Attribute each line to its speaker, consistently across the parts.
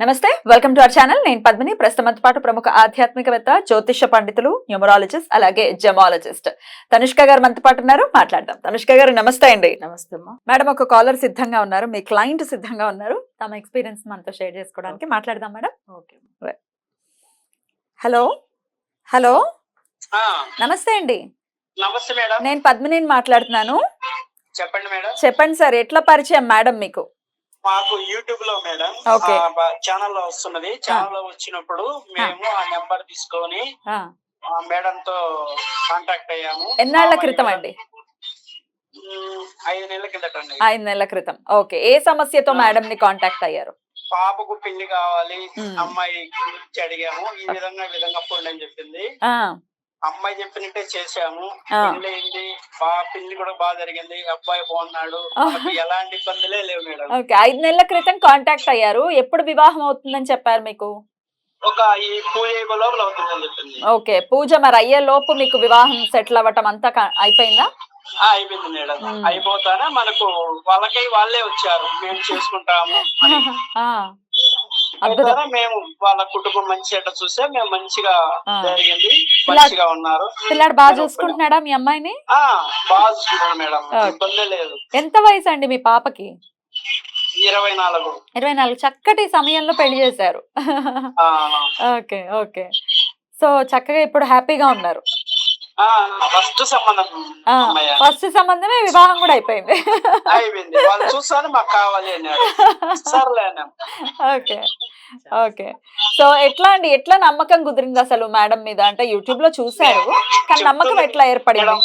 Speaker 1: నమస్తే welcome to our channel నేను పద్మిని. ప్రస్తుతంతో పాటు ప్రముఖ ఆధ్యాత్మికవేత్త జ్యోతిష పండితులు న్యూమరాలజిస్ట్ అలాగే జమాలజిస్ట్. తనుష్క గారు మనతో పాటు ఉన్నారు. మాట్లాడదాం. తనుష్క గారు నమస్తే అండి.
Speaker 2: నమస్తే అమ్మా.
Speaker 1: మేడం ఒక కాలర్ సిద్ధంగా ఉన్నారు. మీ క్లయింట్ సిద్ధంగా ఉన్నారు. తమ ఎక్స్పీరియన్స్ మనతో షేర్ చేసుకోవడానికి మాట్లాడదాం మేడం.
Speaker 2: ఓకే
Speaker 1: హలో హలో
Speaker 3: ఆ,
Speaker 1: నమస్తే అండి.
Speaker 3: నమస్తే మేడం.
Speaker 1: నేను పద్మినిని మాట్లాడుతున్నాను.
Speaker 3: చెప్పండి మేడం.
Speaker 1: చెప్పండి సార్ ఎట్లా పరిచయం మేడం మీకు?
Speaker 3: మాకు యూట్యూబ్లో మేడం. ఛానల్లో వస్తున్నది. ఛానల్లో వచ్చినప్పుడు మేము ఆ నెంబర్ తీసుకొని మేడం తో కాంటాక్ట్ అయ్యాము.
Speaker 1: ఎన్నాళ్ళ
Speaker 3: ఆ
Speaker 1: క్రితం అండి?
Speaker 3: ఐదు నెలల అండి.
Speaker 1: ఐదు నెలల క్రితం. ఓకే. ఏ సమస్యతో మేడం ని కాంటాక్ట్ అయ్యారు?
Speaker 3: పాపకు పెళ్ళి కావాలి. అమ్మాయి గురించి అడిగాము. ఈ విధంగా విధంగా పోండి అని చెప్పింది అమ్మాయి చెప్పినట్టే చేసాము. పెళ్ళి అయింది బాగా పెళ్ళి కూడా బాగా జరిగింది. అబ్బాయి బాగున్నాడు. ఎలాంటి ఇబ్బందులే లేవు మేడం.
Speaker 1: ఓకే. ఐదు నెలల క్రితం కాంటాక్ట్ అయ్యారు. ఎప్పుడు వివాహం అవుతుందని చెప్పారు మీకు?
Speaker 3: ఒక ఈ పూజ లోపల అవుతుందని చెప్పింది.
Speaker 1: ఓకే. పూజ మరి అయ్యే లోపు మీకు వివాహం సెటిల్ అవ్వటం అంతా అయిపోయిందా?
Speaker 3: అయిపోయింది మేడం. అయిపోతానే మనకు వాళ్ళకై వాళ్ళే వచ్చారు. మేము చేసుకుంటాము. అయిపోతానే మేము వాళ్ళ కుటుంబం మంచి అట్లా చూస్తే మేము మంచిగా. జరిగింది మంచిగా ఉన్నారు.
Speaker 1: పిల్లాడు బాగా చూసుకుంటున్నాడా మీ అమ్మాయిని?
Speaker 3: బాగా చూసుకున్నాడు మేడం. ఇబ్బంది లేదు.
Speaker 1: ఎంత వయసు అండి మీ పాపకి?
Speaker 3: ఇరవై నాలుగు.
Speaker 1: ఇరవై నాలుగు. చక్కటి సమయంలో పెళ్ళి చేశారు. Okay okay. సో చక్కగా ఇప్పుడు హ్యాపీగా ఉన్నారు.
Speaker 3: ఫస్ట్ సంబంధం
Speaker 1: ఫస్ట్ సంబంధమే వివాహం కూడా అయిపోయింది.
Speaker 3: అయిపోయింది. వాళ్ళు చూస్తానే మాకు కావాలి అన్నాడు సర్లే
Speaker 1: ఓకే. ఓకే. సో ఎట్లా అండి? ఎట్లా నమ్మకం కుదిరింది అసలు మేడం మీద? అంటే యూట్యూబ్లో చూశారు కానీ నమ్మకం ఎట్లా ఏర్పడింది?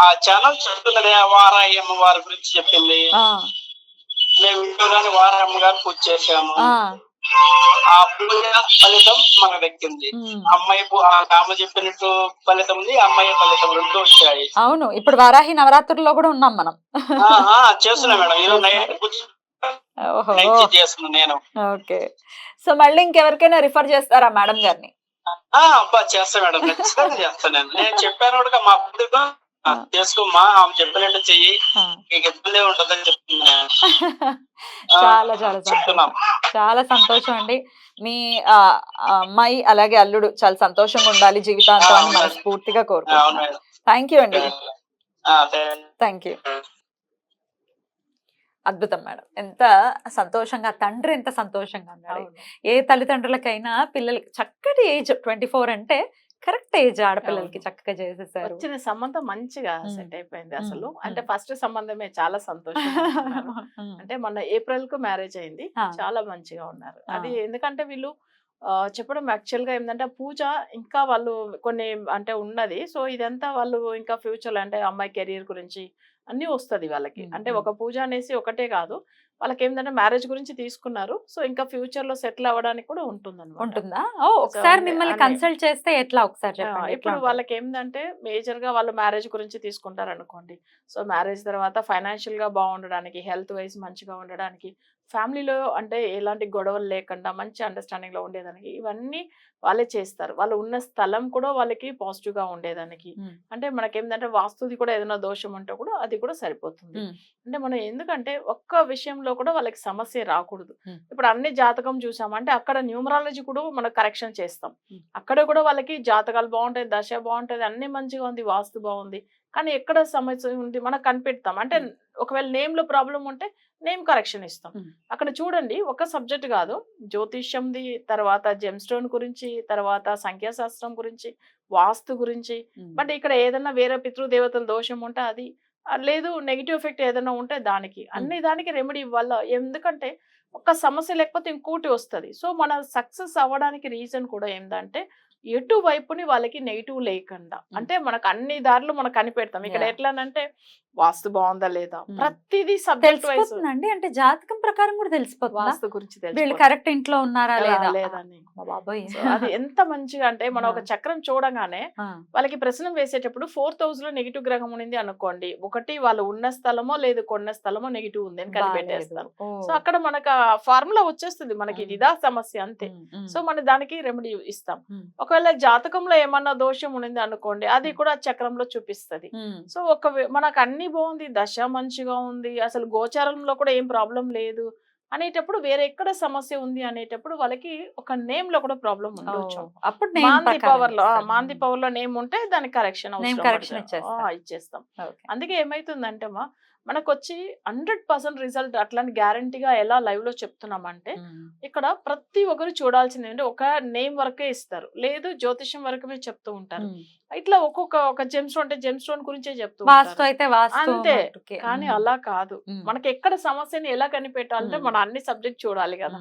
Speaker 3: ఆ ఛానల్ చెప్తున్నది ఆ వారాయి అమ్మవారి గురించి చెప్పింది. మేము ఇంట్లోనే వారాయమ్మ గారు పూజ చేసాము
Speaker 1: ఆ,
Speaker 3: పూజ ఫలితం మనకు దక్కింది. అమ్మాయి ఆమె చెప్పినట్టు ఫలితం ఉంది అమ్మాయి ఫలితం రెండు వచ్చాయి.
Speaker 1: అవును ఇప్పుడు వారాహి నవరాత్రుల్లో కూడా ఉన్నాం మనం.
Speaker 3: చేస్తున్నా మేడం. ఈరోజు నైట్ పూజ
Speaker 1: ఓహో.
Speaker 3: నైట్ చేస్తున్నా నేను.
Speaker 1: ఓకే. సో మళ్ళీ ఇంకెవరికైనా రిఫర్ చేస్తారా మేడం గారిని?
Speaker 3: అబ్బా చేస్తా మేడం. ఖచ్చితంగా నేను. నేను చెప్పాను కూడా మా ఆమె చెప్పినట్టు చెయ్యి. నీకు ఇబ్బంది ఉంటుందని
Speaker 1: చాలా చాలా సంతోషం. చాలా సంతోషం అండి. మీ అమ్మాయి అలాగే అల్లుడు చాలా సంతోషంగా ఉండాలి జీవితాంతం. మనస్ఫూర్తిగా కోరుకుంటున్నాను. థ్యాంక్ యూ అండి. థ్యాంక్ యూ అద్భుతం మేడం ఎంత సంతోషంగా తండ్రి ఎంత సంతోషంగా ఉన్నాడు ఏ తల్లిదండ్రులకైనా పిల్లలకి చక్కటి ఏజ్ ట్వంటీ ఫోర్ అంటే కరెక్ట్ ఏజ్ ఆడపిల్లలకి. చక్కగా చేసేసారు
Speaker 2: వచ్చిన సంబంధం మంచిగా. సెట్ అయిపోయింది. అసలు. అంటే ఫస్ట్ సంబంధమే చాలా ఉన్నారు. అంటే మొన్న ఏప్రిల్కు మ్యారేజ్ అయింది. చాలా మంచిగా ఉన్నారు. అది ఎందుకంటే వీళ్ళు చెప్పడం యాక్చువల్గా ఏంటంటే పూజ ఇంకా వాళ్ళు కొన్ని అంటే ఉన్నది. సో ఇదంతా వాళ్ళు ఇంకా ఫ్యూచర్ అంటే అమ్మాయి కెరీర్ గురించి అన్ని వస్తది వాళ్ళకి. అంటే ఒక పూజ అనేసి ఒకటే కాదు. వాళ్ళకి ఏంటంటే మ్యారేజ్ గురించి తీసుకున్నారు. సో ఇంకా ఫ్యూచర్లో సెటిల్ అవ్వడానికి కూడా ఉంటుంది?
Speaker 1: ఉంటుందా ఒకసారి మిమ్మల్ని కన్సల్ట్ చేస్తే ఎట్లా? ఒకసారి
Speaker 2: ఇప్పుడు? వాళ్ళకి ఏంటంటే మేజర్గా వాళ్ళు మ్యారేజ్ గురించి తీసుకుంటారు అనుకోండి సో మ్యారేజ్ తర్వాత ఫైనాన్షియల్గా బాగుండడానికి హెల్త్ వైజ్ మంచిగా ఉండడానికి ఫ్యామిలీలో అంటే ఎలాంటి గొడవలు లేకుండా మంచి అండర్స్టాండింగ్లో ఉండేదానికి ఇవన్నీ వాళ్ళే చేస్తారు వాళ్ళు ఉన్న స్థలం కూడా వాళ్ళకి పాజిటివ్గా ఉండేదానికి. అంటే మనకేంటంటే వాస్తుది కూడా ఏదైనా దోషం ఉంటే కూడా అది కూడా సరిపోతుంది. అంటే మనం ఎందుకంటే ఒక్క విషయంలో కూడా వాళ్ళకి సమస్య రాకూడదు. ఇప్పుడు అన్ని జాతకం చూసాం అంటే అక్కడ న్యూమరాలజీ కూడా మనం కరెక్షన్ చేస్తాం. అక్కడ కూడా వాళ్ళకి జాతకాలు బాగుంటాయి దశ బాగుంటది అన్ని మంచిగా ఉంది వాస్తు బాగుంది కానీ ఎక్కడ సమస్య ఉంది మనకు కనిపెడతాం అంటే. ఒకవేళ నేమ్లో ప్రాబ్లం ఉంటే నేమ్ కరెక్షన్ ఇస్తాం. అక్కడ చూడండి ఒక సబ్జెక్ట్ కాదు. జ్యోతిష్యంది తర్వాత జెమ్ స్టోన్ గురించి తర్వాత సంఖ్యాశాస్త్రం గురించి వాస్తు గురించి. బట్ ఇక్కడ ఏదైనా వేరే పితృదేవతల దోషం ఉంటే అది లేదు నెగిటివ్ ఎఫెక్ట్ ఏదైనా ఉంటే దానికి. అన్ని దానికి రెమెడీ వల్ల ఎందుకంటే ఒక సమస్య లేకపోతే ఇంకోటి వస్తుంది. సో మన సక్సెస్ అవ్వడానికి రీజన్ కూడా ఏంటంటే ఎటు వైపుని వాళ్ళకి నెగిటివ్ లేకుండా అంటే మనకు అన్ని దారులు మనకు కనిపెడతాం. ఇక్కడ. ఎట్లానంటే వాస్తు బాగుందా లేదా. ప్రతిదీ సబ్జెక్ట్ వైజ్
Speaker 1: తెలిసిపోతుందండి. అంటే జాతకం ప్రకారం కూడా తెలిసిపోతుందా?
Speaker 2: వాస్తు గురించి
Speaker 1: వీళ్ళు
Speaker 2: తెలిసిపోతుంది.
Speaker 1: కరెక్ట్ ఇంట్లో ఉన్నారా లేదా?
Speaker 2: లేదని అది ఎంత మంచిగా అంటే మనం ఒక. చక్రం చూడగానే వాళ్ళకి ప్రశ్న వేసేటప్పుడు ఫోర్త్ హౌస్లో నెగిటివ్ గ్రహం ఉంది అనుకోండి. ఒకటి వాళ్ళు ఉన్న స్థలమో లేదు కొన్న స్థలమో నెగిటివ్ ఉంది అని. కనిపెట్టేస్తారు. సో అక్కడ మనకు ఫార్ములా వచ్చేస్తుంది మనకి
Speaker 1: Hmm.
Speaker 2: ఇదా సమస్య అంతే సో మన దానికి రెమెడీ ఇస్తాం. ఒకవేళ జాతకంలో ఏమన్నా దోషం ఉంది అనుకోండి అది కూడా చక్రంలో చూపిస్తది సో ఒక మనకు అన్ని బాగుంది దశ మంచిగా ఉంది అసలు గోచారంలో కూడా ఏం ప్రాబ్లం లేదు అనేటప్పుడు వేరే ఎక్కడ సమస్య ఉంది అనేటప్పుడు వాళ్ళకి ఒక నేమ్లో కూడా ప్రాబ్లం
Speaker 1: ఓ,
Speaker 2: ఉండొచ్చు
Speaker 1: అప్పుడు
Speaker 2: మాంది
Speaker 1: పవర్లో.
Speaker 2: మాంది పవర్లో నేమ్ ఉంటే దానికి కరెక్షన్. ఇచ్చేస్తాం. అందుకే ఏమైతుందంటే మా మనకు వచ్చి హండ్రెడ్ పర్సెంట్ రిజల్ట్ అట్లాంటి గ్యారంటీగా ఎలా లైవ్లో చెప్తున్నామంటే ఇక్కడ ప్రతి ఒక్కరు చూడాల్సింది ఏంటంటే ఒక నేమ్ వరకే ఇస్తారు. లేదు జ్యోతిష్యం వరకే చెప్తూ ఉంటారు. ఇట్లా ఒక్కొక్క ఒక జెమ్ స్టోన్ అంటే జెమ్ స్టోన్ గురించే చెప్తూ
Speaker 1: వాస్తు అయితే
Speaker 2: అంతే. కానీ అలా కాదు. మనకి ఎక్కడ సమస్యని ఎలా కనిపెట్టాలంటే. మనం అన్ని సబ్జెక్ట్ చూడాలి కదా.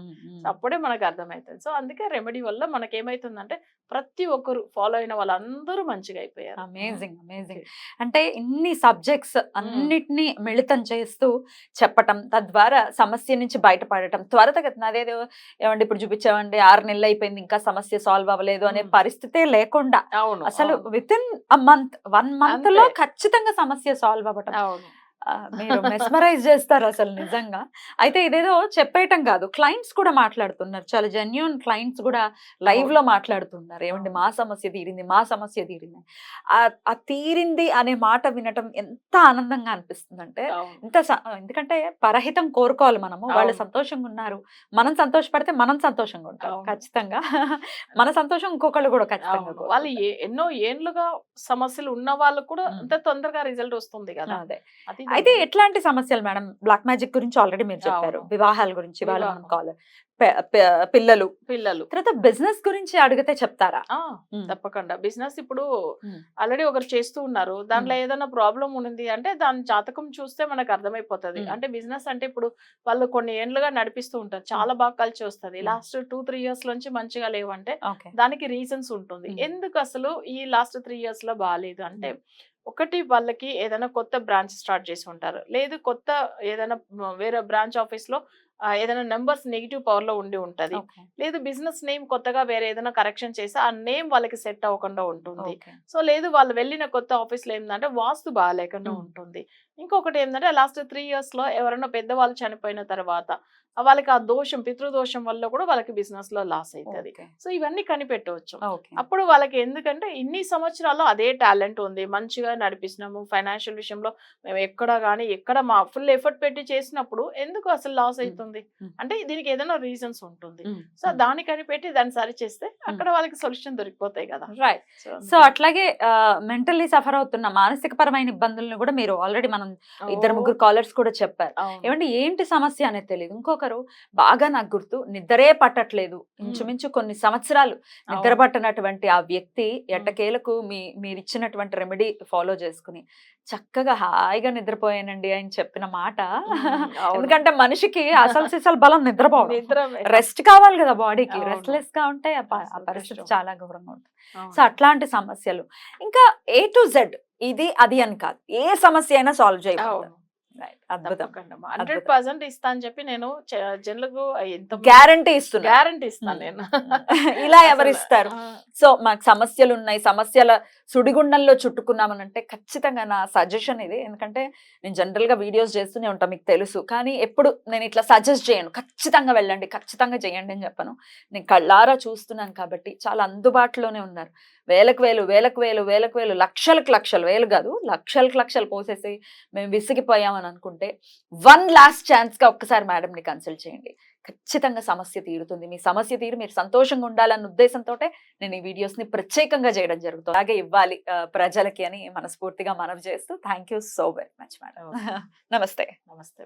Speaker 2: అప్పుడే మనకు అర్థమవుతుంది సో అందుకే రెమెడీ వల్ల మనకి ఏమైతుందంటే ప్రతి ఒక్కరు ఫాలో అయిన వాళ్ళందరూ మంచిగా అయిపోయారు.
Speaker 1: అమేజింగ్ అమేజింగ్ అంటే ఇన్ని సబ్జెక్ట్స్ అన్నిటినీ మిళితం చేస్తూ చెప్పటం తద్వారా సమస్య నుంచి బయటపడటం త్వరతగతిన అదేదో ఏమండి ఇప్పుడు చూపించామండి ఆరు నెలలు అయిపోయింది ఇంకా సమస్య సాల్వ్ అవ్వలేదు అనే. పరిస్థితే లేకుండా
Speaker 2: అవును
Speaker 1: అసలు with in a month one
Speaker 2: మంత్లో.
Speaker 1: ఖచ్చితంగా సమస్య సాల్వ్ అవ్వటం మీరు మెస్మరైజ్ చేస్తారు అసలు నిజంగా. అయితే ఇదేదో చెప్పేయటం కాదు. క్లయింట్స్ కూడా మాట్లాడుతున్నారు. చాలా జెన్యున్ క్లయింట్స్ కూడా లైవ్లో మాట్లాడుతున్నారు. ఏమండి మా సమస్య తీరింది మా సమస్య తీరింది. ఆ తీరింది అనే మాట వినటం ఎంత ఆనందంగా అనిపిస్తుంది అంటే ఇంత ఎందుకంటే పరహితం కోరుకోవాలి మనము. వాళ్ళు. సంతోషంగా ఉన్నారు. మనం సంతోషపడితే మనం సంతోషంగా ఉంటాం. ఖచ్చితంగా. మన సంతోషం ఇంకొకళ్ళు కూడా ఖచ్చితంగా.
Speaker 2: వాళ్ళు ఎన్నో ఏండ్లుగా సమస్యలు ఉన్న వాళ్ళు కూడా. అంత తొందరగా రిజల్ట్ వస్తుంది కదా.
Speaker 1: అది అయితే ఎట్లాంటి సమస్యలు మేడం? బ్లాక్ మ్యాజిక్ గురించి ఆల్రెడీ మీరు చెప్పారు. వివాహాల గురించి వాళ్ళు మనం
Speaker 2: వివాహం.
Speaker 1: కాల్ పిల్లలు.
Speaker 2: పిల్లలు.
Speaker 1: తర్వాత బిజినెస్ గురించి అడిగితే చెప్తారా.
Speaker 2: తప్పకుండా. బిజినెస్ ఇప్పుడు. ఆల్రెడీ ఒకరు చేస్తూ ఉన్నారు. దాంట్లో ఏదైనా ప్రాబ్లం ఉంది అంటే దాని జాతకం చూస్తే మనకు అర్థమైపోతది. అంటే బిజినెస్ అంటే ఇప్పుడు వాళ్ళు కొన్ని ఏండ్లుగా నడిపిస్తూ ఉంటారు. చాలా బాగా కలిసి వస్తుంది. లాస్ట్ టూ త్రీ ఇయర్స్ నుంచి మంచిగా లేవంటే దానికి రీజన్స్ ఉంటుంది. ఎందుకు అసలు ఈ లాస్ట్ త్రీ ఇయర్స్లో బాగాలేదు అంటే ఒకటి వాళ్ళకి ఏదైనా కొత్త బ్రాంచ్ స్టార్ట్ చేసి ఉంటారు. లేదు కొత్త ఏదైనా వేరే బ్రాంచ్ ఆఫీస్లో ఏదైనా నెంబర్స్ నెగిటివ్ పవర్లో ఉండి ఉంటది. లేదు బిజినెస్ నేమ్ కొత్తగా వేరే ఏదైనా కరెక్షన్ చేసి ఆ నేమ్ వాళ్ళకి సెట్ అవ్వకుండా ఉంటుంది. సో లేదు వాళ్ళు వెళ్ళిన కొత్త ఆఫీస్లో ఏంటంటే వాస్తు బాగాలేకుండా. ఉంటుంది. ఇంకొకటి ఏంటంటే లాస్ట్ త్రీ ఇయర్స్లో ఎవరైనా పెద్దవాళ్ళు చనిపోయిన తర్వాత వాళ్ళకి ఆ దోషం పితృదోషం వల్ల కూడా వాళ్ళకి బిజినెస్లో లాస్ అవుతుంది సో ఇవన్నీ కనిపెట్టవచ్చు. అప్పుడు వాళ్ళకి ఎందుకంటే ఇన్ని సంవత్సరాల్లో అదే టాలెంట్ ఉంది. మంచిగా నడిపిస్తున్నాము. ఫైనాన్షియల్ విషయంలో మేము ఎక్కడ కానీ ఎక్కడ మా ఫుల్ ఎఫర్ట్ పెట్టి చేసినప్పుడు ఎందుకు అసలు లాస్ అవుతుంది
Speaker 1: మ్మ్.
Speaker 2: అంటే దీనికి ఏదైనా రీజన్స్ ఉంటుంది. సో దాన్ని కనిపెట్టి దాన్ని సరి చేస్తే అక్కడ వాళ్ళకి సొల్యూషన్ దొరికిపోతాయి కదా.
Speaker 1: రైట్
Speaker 2: సో
Speaker 1: అట్లాగే మెంటల్లీ సఫర్ అవుతున్న మానసిక పరమైన ఇబ్బందులను కూడా మీరు ఆల్రెడీ మనం ఇద్దరు ముగ్గురు కాలర్స్ కూడా చెప్పారు. ఏమంటే ఏంటి సమస్య అనేది తెలియదు. ఇంకొకరు బాగా నాకు గుర్తు నిద్రే పట్టట్లేదు. ఇంచుమించు కొన్ని సంవత్సరాలు నిద్ర పట్టనటువంటి ఆ వ్యక్తి ఎట్టకేలకు మీ మీరు ఇచ్చినటువంటి రెమెడీ ఫాలో చేసుకుని చక్కగా హాయిగా నిద్రపోయానండి అని చెప్పిన మాట. ఎందుకంటే మనిషికి అసలు సిసలు బలం నిద్రపోవడం.
Speaker 2: నిద్ర
Speaker 1: రెస్ట్ కావాలి కదా బాడీకి. రెస్ట్లెస్గా ఉంటే పరిస్థితి. చాలా ఘోరంగా ఉంటుంది. సో అట్లాంటి సమస్యలు. ఇంకా ఏ టు జెడ్ ఇది అది అని కాదు. ఏ సమస్య అయినా సాల్వ్ Right. అద్భుతం.
Speaker 2: హండ్రెడ్. పర్సెంట్ ఇస్తా అని చెప్పి నేను జనులకు ఎంత
Speaker 1: గ్యారంటీ ఇస్తున్నారు
Speaker 2: గ్యారంటీ ఇస్తాను. నేను.
Speaker 1: ఇలా ఎవరు ఇస్తారు? సో మాకు సమస్యలు ఉన్నాయి సమస్యల సుడిగుండంలో చుట్టుకున్నామనంటే ఖచ్చితంగా నా సజెషన్ ఇది. ఎందుకంటే నేను జనరల్గా వీడియోస్ చేస్తూనే ఉంటాను మీకు తెలుసు. కానీ ఎప్పుడు నేను ఇట్లా సజెస్ట్ చేయను. ఖచ్చితంగా వెళ్ళండి. ఖచ్చితంగా చేయండి అని చెప్పను. నేను కళ్ళారా చూస్తున్నాను కాబట్టి చాలా అందుబాటులోనే ఉన్నారు. వేలకు వేలు వేలకు వేలు వేలకు వేలు లక్షలకు లక్షలు. వేలు కాదు లక్షలకు లక్షలు పోసేసి మేము విసిగిపోయామని అనుకుంటే వన్ లాస్ట్ ఛాన్స్గా ఒక్కసారి మేడంని కన్సల్ట్ చేయండి. ఖచ్చితంగా సమస్య తీరుతుంది. మీ సమస్య తీరు మీరు సంతోషంగా ఉండాలన్న ఉద్దేశంతో నేను ఈ వీడియోస్ని ప్రత్యేకంగా చేయడం జరుగుతుంది. అలాగే ఇవ్వాలి ప్రజలకి అని మనస్ఫూర్తిగా మనవి చేస్తూ thank you so very much madam. నమస్తే.
Speaker 2: నమస్తే.